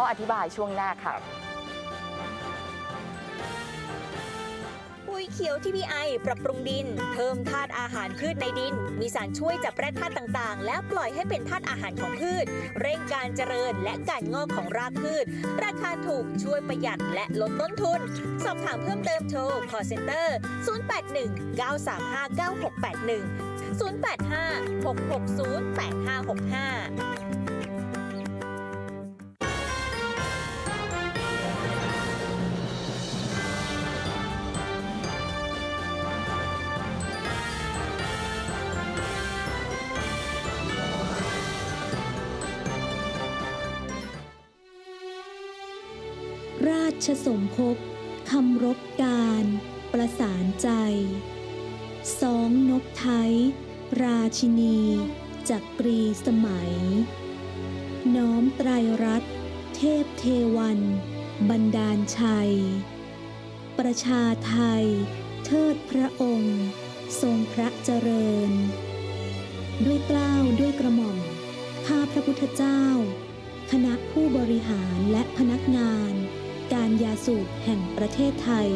เขาอธิบายช่วงหน้าค่ะ ปุ๋ยเขียวที่มีไอปรับปรุงดิน เพิ่มธาตุอาหารพืชในดิน มีสารช่วยจับแร่ธาตุต่างๆ แล้วปล่อยให้เป็นธาตุอาหารของพืช เร่งการเจริญและการงอกของรากพืช ราคาถูกช่วยประหยัดและลดต้นทุน สอบถามเพิ่มเติมโทร call center 081 935 9681 085 660 8565 ราชสมภพคำรบการ ประสานใจ สองนกไทย ราชินีจักรีสมัย น้อมไตรรัตเทพเทวันบันดาลชัย ประชาไทย เทิดพระองค์ ทรงพระเจริญ ด้วยเกล้าวด้วยกระหม่อม ข้าพระพุทธเจ้า คณะผู้บริหารและพนักงาน ญารยาสูตรแห่งประเทศไทย